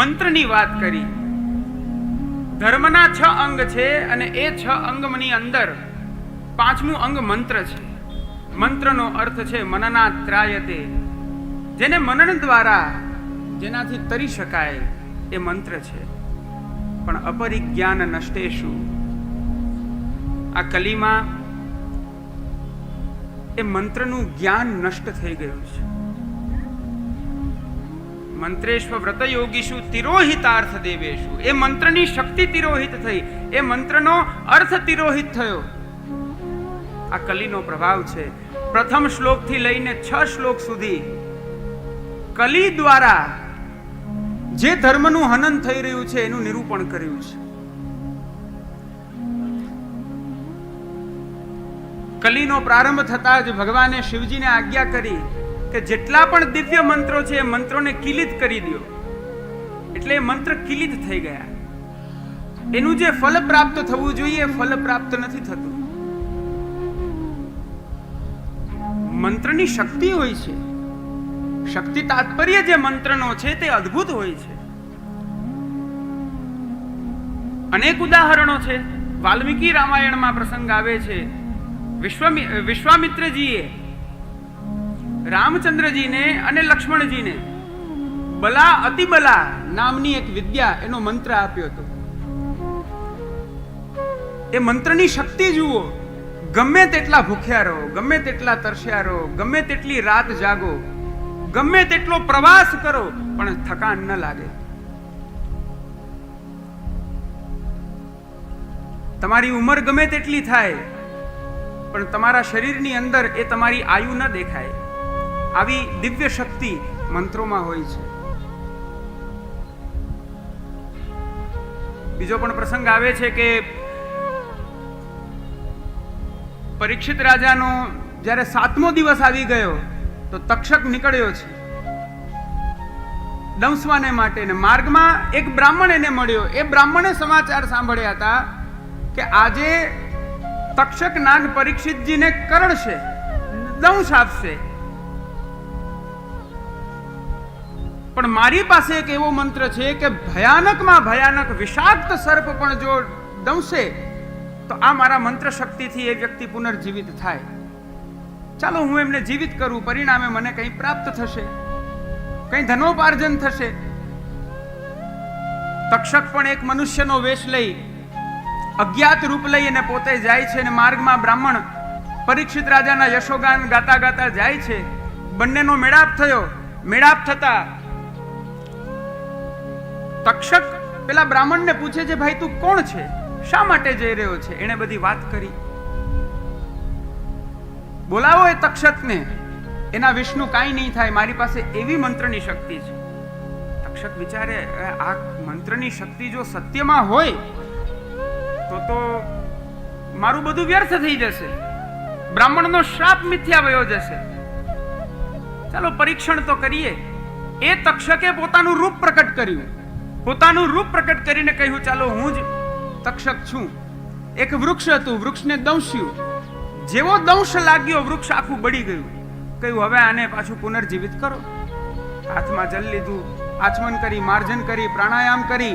મંત્રની વાત કરી. ધર્મના છ અંગ છે અને એ છ અંગની અંદર પાંચમું અંગ મંત્ર છે. મંત્રનો અર્થ છે મનના ત્રાયતે જેને મનન દ્વારા જેનાથી તરી શકાય એ મંત્ર છે. પણ અપરિજ્ઞાન નષ્ટેશુ. આ કલીમાં એ મંત્રનું જ્ઞાન નષ્ટ થઈ ગયું છે. મંત્રેશ્વ વ્રત યોગીશુ તિરોહિતાર્થ દેવેશુ એ મંત્રની શક્તિ તિરોહિત થઈ એ મંત્રનો અર્થ તિરોહિત થયો આ કલીનો પ્રભાવ છે પ્રથમ શ્લોકથી લઈને છ શ્લોક સુધી કલી દ્વારા જે ધર્મનું હનન થઈ રહ્યું છે, એનું નિરૂપણ કર્યું છે. કલીનો પ્રારંભ થતા જ ભગવાને શિવજીને આજ્ઞા કરી કે જેટલા પણ દિવ્ય મંત્રો છે એ મંત્રોને કિલિત કરી દો. એટલે એ મંત્ર કિલિત થઈ ગયા. એનું જે ફલ પ્રાપ્ત થવું જોઈએ ફલ પ્રાપ્ત નથી થતું. મંત્રની શક્તિ હોય છે. શક્તિ તાત્પર્ય જે મંત્રનો છે તે અદ્ભુત હોય છે. અનેક ઉદાહરણો છે. વાલ્મીકી રામાયણમાં પ્રસંગ આવે છે. વિશ્વામિત્રજીએ રામચંદ્રજીને અને લક્ષ્મણજીને. બલા અતિબલા નામની એક વિદ્યા એનો મંત્ર આપ્યો હતો. એ મંત્રની શક્તિ જુઓ. ગમે તેટલા ભૂખ્યા રહો, ગમે તેટલા તરસ્યા રહો, ગમે તેટલી રાત જાગો, ગમે તેટલો પ્રવાસ કરો, પણ થકાન ન લાગે. તમારી ઉંમર ગમે તેટલી થાય, પણ તમારા શરીરની અંદર એ તમારી આયુ ન દેખાય. આવી દિવ્ય શક્તિ મંત્રોમાં હોય છે. બીજો પણ પ્રસંગ આવે છે કે પરીક્ષિત રાજાનો જ્યારે સાતમો દિવસ આવી ગયો, તો તક્ષક નીકળ્યો છે. દંશવાને માટે ને માર્ગમાં એક બ્રાહ્મણ એને મળ્યો. એ બ્રાહ્મણે સમાચાર સાંભળ્યા હતા કે આજે તક્ષક નાગ પરીક્ષિતજીને કરડશે દંશ આપશે. પણ મારી પાસે એક એવો મંત્ર છે કે ભયાનકમાં ભયાનક વિષાક્ત સર્પ પણ જો દંશે, તો આ મારા મંત્ર શક્તિથી એ વ્યક્તિ પુનર્જીવિત થાય. ચાલો હું એમને જીવિત કરું, પરિણામે મને કંઈ પ્રાપ્ત થશે, કંઈ ધનોપાર્જન થશે. તક્ષક પણ એક મનુષ્યનો વેશ લઈ, અજ્ઞાત રૂપ લઈ અને પોતે જાય છે અને માર્ગમાં બ્રાહ્મણ, પરીક્ષિત રાજાના યશોગાન ગાતા ગાતા જાય છે. બંનેનો મેળાપ થયો. મેળાપ થતા તક્ષક પેલા બ્રાહ્મણને પૂછે છે, ભાઈ, તું કોણ છે? શા માટે જઈ રહ્યો છે? એણે બધી વાત કરી. બોલાવો એ તક્ષકને. એના વિષ્ણુ કાંઈ નહીં થાય. મારી પાસે એવી મંત્રની શક્તિ છે. તક્ષક વિચારે આ મંત્રની શક્તિ જો સત્યમાં હોય, તો તો મારું બધું વ્યર્થ થઈ જશે. બ્રાહ્મણનો શ્રાપ મિથ્યા વયો જશે. ચાલો, પરીક્ષણ તો કરીએ. એ તક્ષકે પોતાનું રૂપ પ્રકટ કર્યું. પોતાનું રૂપ પ્રકટ કરીને કહ્યું, ચાલો હું જ તક્ષક છું. એક વૃક્ષ હતું, વૃક્ષને દંશ્યું. જેવો દંશ લાગ્યો, વૃક્ષ આખું બળી ગયું. કહ્યું, હવે આને પાછું પુનર્જીવિત કરો. હાથમાં જલ લીધું, આચમન કરી, માર્જન કરી, પ્રાણાયામ કરી,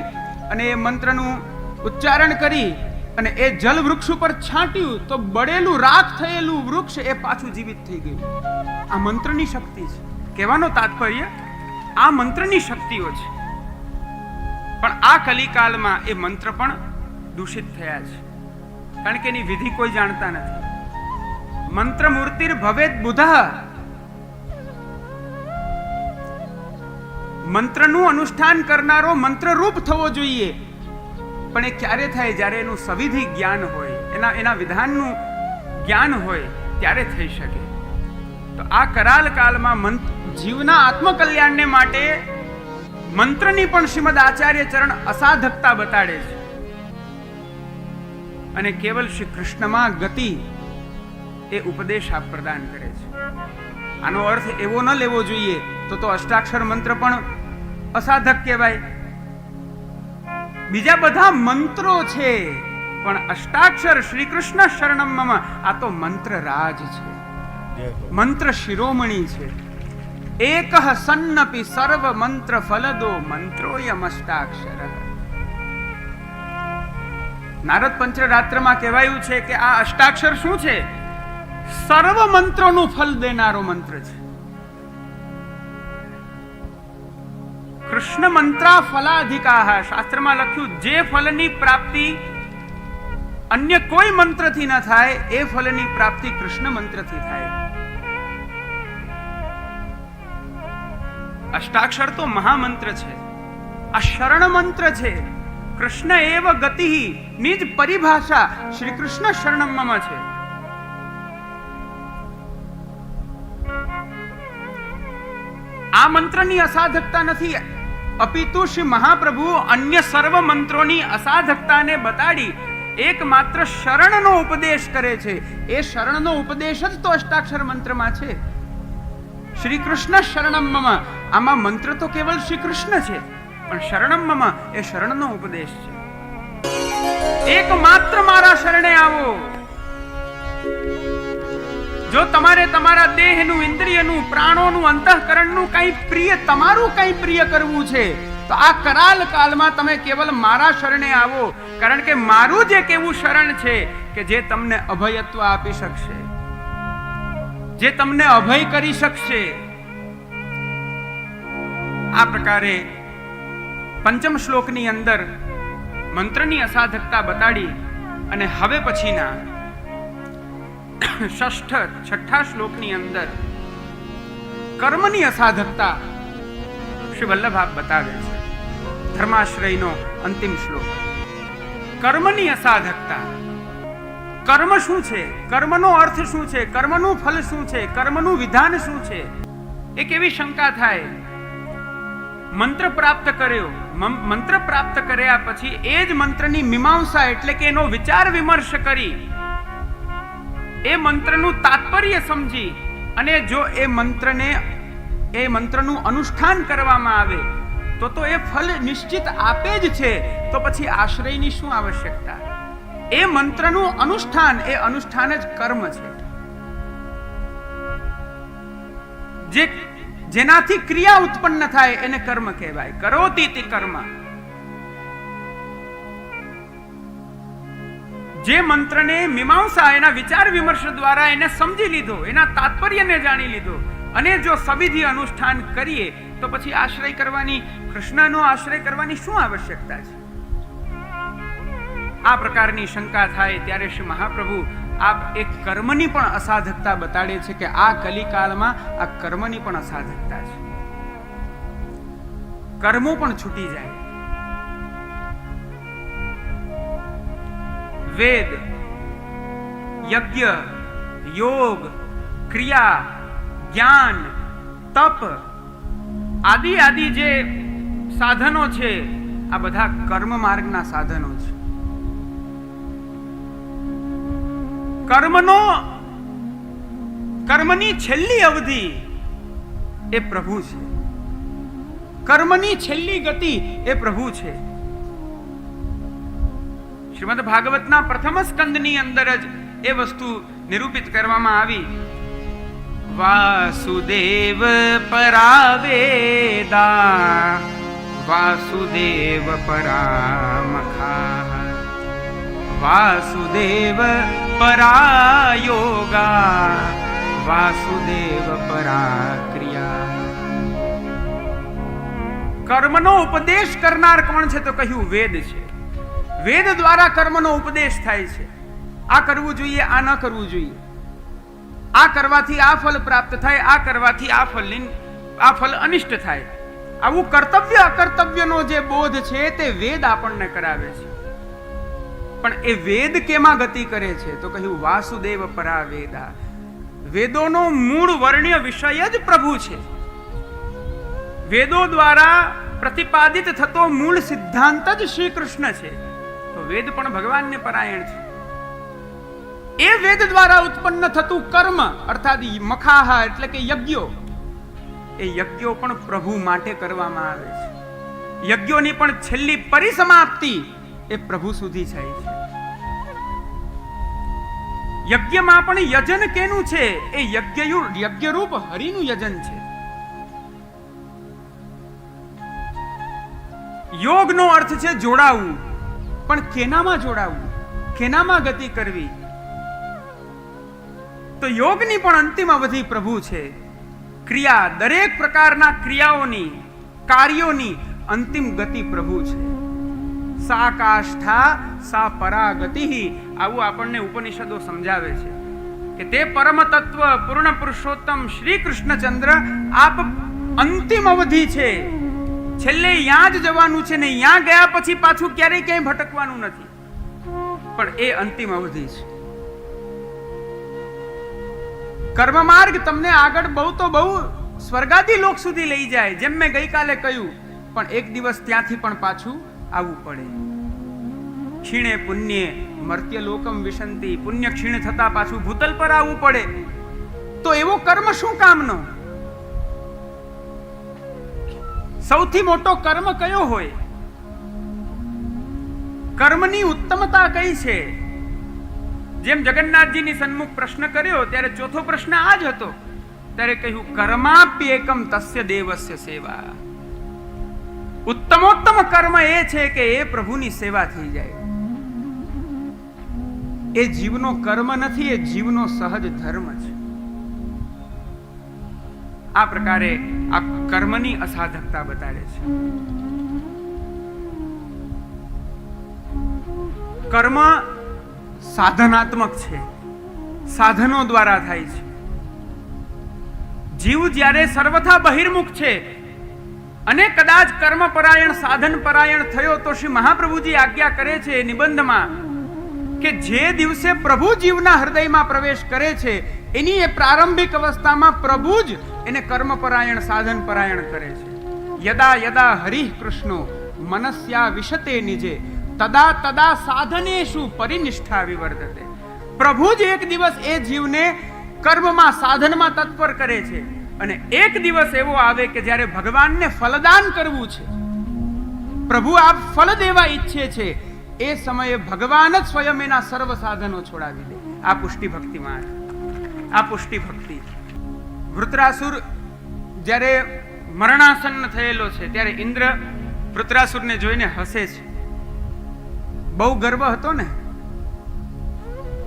અને એ મંત્રનું ઉચ્ચારણ કરી, અને એ જલ વૃક્ષ ઉપર છાંટ્યું, તો બળેલું, રાખ થયેલું વૃક્ષ એ પાછું જીવિત થઈ ગયું. આ મંત્રની શક્તિ છે. કહેવાનો તાત્પર્ય, આ મંત્રની શક્તિઓ છે. પણ આ કલિકાલમાં એ મંત્ર પણ દૂષિત થયા છે. કારણ કે એની વિધિ કોઈ જાણતા નથી. મંત્ર મૂર્તિર ભવેત બુધા. મંત્રનું અનુષ્ઠાન કરનારો મંત્રરૂપ થવો જોઈએ. પણ એ ક્યારે થાય? જ્યારે એનું સવિધિ જ્ઞાન હોય, એના એના વિધાનનું જ્ઞાન હોય, ત્યારે થઈ શકે. તો આ કરાલ કાલમાં જીવના આત્મકલ્યાણને માટે મંત્રની પણ શ્રીમદ આચાર્ય ચરણ અસાધકતા બતાડે છે. અને કેવલ શ્રી કૃષ્ણમાં ગતિ એ ઉપદેશ આપ પ્રદાન કરે છે. આનો અર્થ એવો ન લેવો જોઈએ તો તો અષ્ટાક્ષર મંત્ર પણ અસાધક કહેવાય. બીજા બધા મંત્રો છે પણ અષ્ટાક્ષર શ્રી કૃષ્ણ શરણમ આ તો મંત્ર રાજ છે. મંત્ર શિરોમણી છે. એક સન્નપી સર્વ મંત્ર ફલદો મંત્રો મંત્રોયમષ્ટાક્ષર. નારદ પંચરાત્રમાં કહેવાયું છે કે આ અષ્ટાક્ષર શું છે? સર્વ મંત્રોનું ફલ દેનારો મંત્ર છે. કૃષ્ણ મંત્રા ફલાધિકા શાસ્ત્રમાં લખ્યું, જે ફલની પ્રાપ્તિ અન્ય કોઈ મંત્રથી ન થાય, એ ફલની પ્રાપ્તિ કૃષ્ણ મંત્રથી થાય. અષ્ટાક્ષર તો મહામંત્ર છે. આ શરણ મંત્ર છે. કૃષ્ણ એવ ગતિ નિજ પરિભાષા શ્રી કૃષ્ણ શરણમમ છે. આ મંત્રની અસાધકતા નથી. અપિતુ શ્રી મહાપ્રભુ અન્ય સર્વ મંત્રોની અસાધકતાને બતાડી એકમાત્ર શરણનો ઉપદેશ કરે છે. એ શરણનો ઉપદેશ જ તો અષ્ટાક્ષર મંત્રમાં છે. શ્રી કૃષ્ણ શરણમ આમાં મંત્ર તો કેવલ શ્રી કૃષ્ણ છે, પણ શરણમ એ શરણનો ઉપદેશ છે. એકમાત્ર મારા શરણે આવો. જો તમારે તમારા દેહનું, ઇન્દ્રિયનું, પ્રાણોનું, અંતઃકરણનું કંઈ પ્રિય, તમારું કંઈ પ્રિય કરવું છે, તો આ કરાલ કાલમાં તમે કેવલ મારા શરણે આવો, કારણ કે મારું જે કેવું શરણ છે કે જે તમને અભયત્વ આપી શકશે. જે તમને અભય કરી શકશે. આ પ્રકારે પંચમ શ્લોકની અંદર મંત્રની અસાધકતા બતાડી અને હવે પછીના ષષ્ઠ, છઠ્ઠા શ્લોકની અંદર કર્મની અસાધકતા શ્રી વલ્લભાપ બતાવે છે. ધર્માશ્રયનો અંતિમ શ્લોક. કર્મની અસાધકતા. કર્મ શું છે? કર્મનો અર્થ શું છે? કર્મનું ફલ શું છે? કર્મનું વિધાન શું છે? એક એવી શંકા થાય મંત્ર પ્રાપ્ત કર્યો. મંત્ર પ્રાપ્ત કર્યા પછી એ જ મંત્રની મીમાંસા એટલે કે એનો વિચાર વિમર્શ કરી. એ મંત્રનું તાત્પર્ય સમજી અને જો એ મંત્રને, એ મંત્રનું અનુષ્ઠાન કરવામાં આવે, તો તો એ ફલ નિશ્ચિત આપે જ છે. તો પછી આશ્રયની શું આવશ્યકતા? એ મંત્રનું અનુષ્ઠાન, એ અનુષ્ઠાન જ કર્મ છે. જે જેનાથી ક્રિયા ઉત્પન્ન થાય એને કર્મ કહેવાય. કરોતી કર્મ. જે મંત્રને મીમાંસા, એના વિચાર વિમર્શ દ્વારા એને સમજી લીધો, એના તાત્પર્યને જાણી લીધો અને જો સવિધિ અનુષ્ઠાન કરીએ, તો પછી આશ્રય કરવાની, કૃષ્ણનો આશ્રય કરવાની શું આવશ્યકતા છે? આ પ્રકારની શંકા થાય ત્યારે શ્રી મહાપ્રભુ આપ એક કર્મની પણ અસાધકતા બતાડે છે કે આ કલિકાલમાં આ કર્મની પણ અસાધકતા છે. કર્મો પણ છૂટી જાય. વેદ, યજ્ઞ, યોગ, ક્રિયા, જ્ઞાન, તપ આદિ આદિ જે સાધનો છે, આ બધા કર્મ માર્ગના સાધનો છે. કર્મનો, કર્મની છેલ્લી અવધિ એ પ્રભુ છે. કર્મની છેલ્લી ગતિ એ પ્રભુ છે. શ્રીમદ ભાગવતના પ્રથમ સ્કંદની અંદર જ એ વસ્તુ નિરૂપિત કરવામાં આવી. વાસુદેવ પરાવેદા, વાસુદેવ પરામખા. વાસુદેવ પરાયોગા. વાસુદેવ પરાક્રિયા. કર્મનો ઉપદેશ કરનાર કોણ છે તો કહ્યું વેદ છે. વેદ દ્વારા કર્મનો ઉપદેશ થાય છે. આ કરવું જોઈએ, આ ન કરવું જોઈએ. આ કરવાથી આ ફલ પ્રાપ્ત થાય, આ કરવાથી આ ફલની આ ફલ અનિષ્ટ થાય. આવું કર્તવ્ય અકર્તવ્યનો જે બોધ છે તે વેદ આપણને કરાવે છે. પણ એ વેદ કેમાં ગતિ કરે છે? તો કહ્યું, વાસુદેવ પરા વેદા વેદોનો મૂળ વર્ણ્ય વિષય જ પ્રભુ છે. વેદો દ્વારા પ્રતિપાદિત થતો મૂળ સિદ્ધાંત જ શ્રી કૃષ્ણ છે. તો વેદ પણ ભગવાનને પરાયણ છે. એ વેદ દ્વારા ઉત્પન્ન થતું કર્મ, અર્થાત મખાહા એટલે કે યજ્ઞો, એ યજ્ઞો પણ પ્રભુ માટે કરવામાં આવે છે. યજ્ઞોની પણ છેલ્લી પરિસમાપ્તિ એ પ્રભુ સુધી જાય છે. યજ્ઞમાં પણ યજન કેનું છે? એ યજ્ઞ યજ્ઞરૂપ હરિનું યજન છે. યોગનો અર્થ છે જોડાવું. પણ કેનામાં જોડાવું? કેનામાં ગતિ કરવી? તો યોગની પણ અંતિમ અવધિ પ્રભુ છે. ક્રિયા દરેક પ્રકારના ક્રિયાઓની, કાર્યોની અંતિમ ગતિ પ્રભુ છે. સા કાષ્ઠા સા પરાગતિ આવું આપણને ઉપનિષદો સમજાવે છે કે તે પરમ તત્વ પૂર્ણ પુરુષોત્તમ શ્રી કૃષ્ણચંદ્ર આપ અંતિમ અવધિ છે. છેલ્લે ત્યાં જ જવાનું છે ને ત્યાં ગયા પછી પાછું ક્યારેય ક્યાંય ભટકવાનું નથી. પણ એ અંતિમ અવધિ છે. કર્મ માર્ગ તમને આગળ બહુ તો બહુ સ્વર્ગાદી લોક સુધી લઈ જાય, જેમ મેં ગઈકાલે કહ્યું. પણ એક દિવસ ત્યાંથી પણ પાછું આવવું પડે. ક્ષીણે પુણ્ય મર્ત્ય લોકમ વિશંતિ પુણ્ય ક્ષીણ થતા પાછું ભૂતલ પર આવવું પડે। તો એવો કર્મ શું કામનો? સૌથી મોટો કર્મ કયો હોય? કર્મની ઉત્તમતા કઈ છે? જેમ જગન્નાથજીની સન્મુખ પ્રશ્ન કર્યો, ત્યારે ચોથો પ્રશ્ન આ જ હતો. ત્યારે કહ્યું કર્માપ્યેકમ તસ્ય દેવસ્ય સેવા. ઉત્તમોત્તમ કર્મ એ છે કે એ પ્રભુની સેવા થઈ જાય. એ જીવનો કર્મ નથી, એ જીવનો સહજ ધર્મ છે. આ પ્રકારે આ કર્મની અસાધકતા બતાડે છે. કર્મ સાધનાત્મક છે, સાધનો દ્વારા થાય છે. જીવ જ્યારે સર્વથા બહિર્મુખ છે, અને કદાચ કર્મ પરાયણ, સાધન પરાયણ થયો તો શ્રી મહાપ્રભુજી આજ્ઞા કરે છે નિબંધમાં કે જે દિવસે પ્રભુ જીવના હૃદયમાં પ્રવેશ કરે છે, એની એ પ્રારંભિક અવસ્થામાં પ્રભુ જ એને કર્મપરાયણ સાધન પરાયણ કરે છે. યદા યદા હરિ કૃષ્ણો, મનસ્યા વિશતે નિજે, તદા તદા સાધનેષુ પરિનિષ્ઠા વિવર્તતે પ્રભુ જ એક દિવસ એ જીવને કર્મમાં, સાધનમાં તત્પર કરે છે અને એક દિવસ એવો આવે કે જ્યારે ભગવાનને ફલદાન કરવું છે. પ્રભુ આપ ફલ દેવા ઈચ્છે છે એ સમયે ભગવાન જ સ્વયં એના સર્વ સાધનો છોડાવી દે. આ પુષ્ટિ ભક્તિ માર્ગ આ પુષ્ટિ ભક્તિ. વૃત્રાસુર જ્યારે મરણાસન્ન થયેલો છે, ત્યારે ઇન્દ્ર વૃત્રાસુરને જોઈને હસે છે. બહુ ગર્વ હતો ને?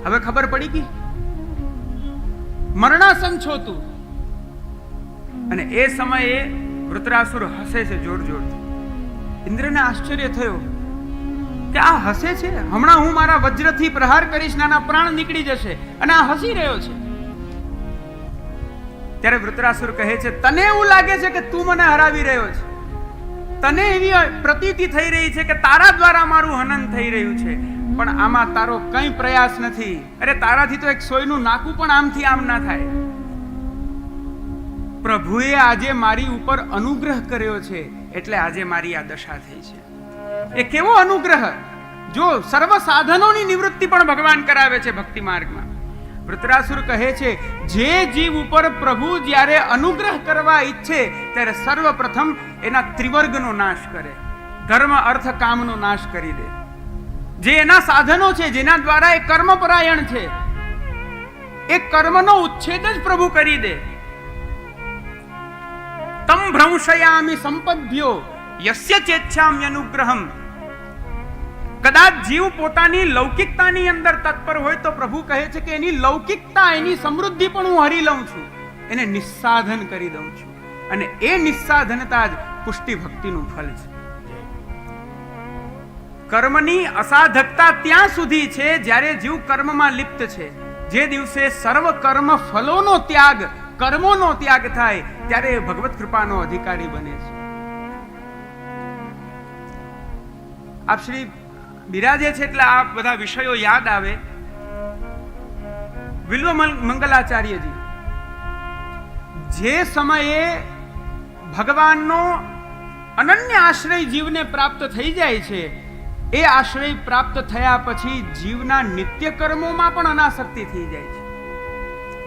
હવે ખબર પડી ગઈ? મરણાસન છો તું અને એ સમયે વૃત્રાસુર હસે છે જોર જોરથી ઇન્દ્રને આશ્ચર્ય થયો. કે આ હસે છે? હમણાં હું મારા વજ્રથી પ્રહાર કરીશ નાના પ્રાણ નીકળી જશે અને આ હસી રહ્યો છે. ત્યારે વૃત્રાસુર કહે છે, તને એવું લાગે છે કે તું મને હરાવી રહ્યો છે? તને એવી પ્રતીતિ થઈ રહી છે કે તારા દ્વારા મારું હનન થઈ રહ્યું છે? પણ આમાં તારો કંઈ પ્રયાસ નથી. અરે, તારાથી તો એક સોયનું નાકું પણ આમથી આમ ના થાય. પ્રભુએ આજે મારી ઉપર અનુગ્રહ કર્યો છે, એટલે આજે મારી આ દશા થઈ છે. એ કેવો અનુગ્રહ? જો સર્વ સાધનોની નિવૃત્તિ પણ ભગવાન કરાવે છે ભક્તિ માર્ગમાં. વૃતરાસુર કહે છે, જે જીવ ઉપર પ્રભુ જ્યારે અનુગ્રહ કરવા ઈચ્છે, ત્યારે સર્વપ્રથમ એના ત્રિવર્ગનો નાશ કરે. ધર્મ અર્થ, કામનો નાશ કરી દે. જે એના સાધનો છે, જેના દ્વારા એ કર્મપરાયણ છે, એ કર્મનો ઉચ્છેદ જ પ્રભુ કરી દે. તમ ભ્રંશયામી સંપદ્યો યસ્ય ચેચ્છામ્ય અનુગ્રહમ કદાચ જીવ પોતાની લૌકિકતાની અંદર તત્પર હોય તો પ્રભુ કહે છે કે એની લૌકિકતા એની સમૃદ્ધિ પણ હું હરી લઉં છું એને નિસ્સાધન કરી દઉં છું અને એ નિસ્સાધનતા જ પુષ્ટિ ભક્તિનું ફલ છે કર્મની અસાધકતા ત્યાં સુધી છે જ્યારે જીવ કર્મમાં લિપ્ત છે જે દિવસે સર્વ કર્મ ફલોનો ત્યાગ કર્મોનો ત્યાગ થાય ત્યારે ભગવત કૃપાનો અધિકારી બને છે આપ શ્રી બિરાજે છે એટલે આ બધા વિષયો યાદ આવે. વિલ્વ મંગલાચાર્યજી, જે સમયે ભગવાનનો અનન્ય આશ્રય જીવને પ્રાપ્ત થઈ જાય છે, એ આશ્રય પ્રાપ્ત થયા પછી જીવના નિત્ય કર્મોમાં પણ અનાસક્તિ થઈ જાય છે.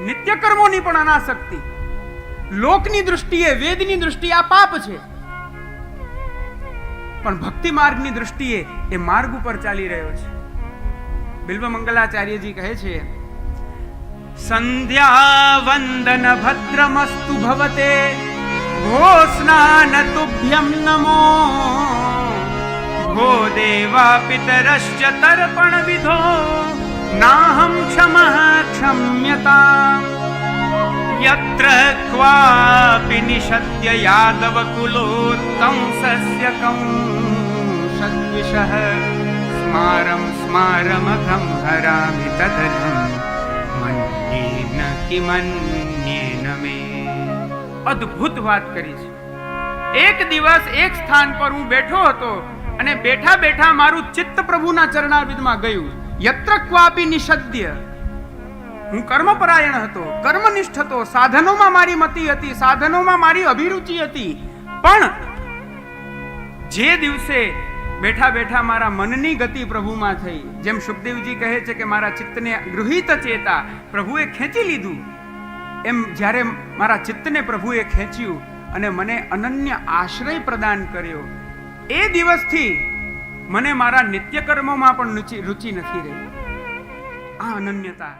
નિત્ય કર્મોની પણ અનાસક્તિ. લોકની દૃષ્ટિએ વેદની દૃષ્ટિએ આ પાપ છે. પણ ભક્તિ માર્ગની દૃષ્ટિએ એ માર્ગ ઉપર ચાલી રહ્યો છે. બિલ્વ મંગલાચાર્યજી કહે છે, સંધ્યા વંદન ભદ્રમસ્તુ ભવતે ભો તુભ્યમ નમો. ભો દેવા પિતરશ્ચ તર્પણ વિધો, નાહમ ક્ષમઃ ક્ષમ્યતા યત્ર क्वापि નિષદ્ય यादवकुलोत्तंसस्य कंसद्विषः स्मारं સ્મારમ हरामि હરામિ मन्येन किमन्येन मे। અદ્ભુત વાત કરી છે એક દિવસ એક સ્થાન પર હું બેઠો હતો અને બેઠા બેઠા મારું ચિત્ત પ્રભુના ચરણારવિંદમાં ગયું યત્ર ક્વાપી નિષદ્ય હું કર્મપરાયણ હતો, કર્મનિષ્ઠ હતો, સાધનોમાં મારી મતિ હતી, સાધનોમાં મારી અભિરુચિ હતી. પણ જે દિવસે બેઠા બેઠા મારા મનની ગતિ પ્રભુમાં થઈ, જેમ સુખદેવજી કહે છે કે મારા ચિત્તને ગૃહિત ચેતા પ્રભુએ ખેંચી લીધું, એમ જ્યારે મારા ચિત્તને પ્રભુએ ખેંચ્યું અને મને અનન્ય આશ્રય પ્રદાન કર્યો, એ દિવસથી મને મારા નિત્ય કર્મોમાં પણ રુચિ રુચિ નથી રહી. આ અનન્યતા.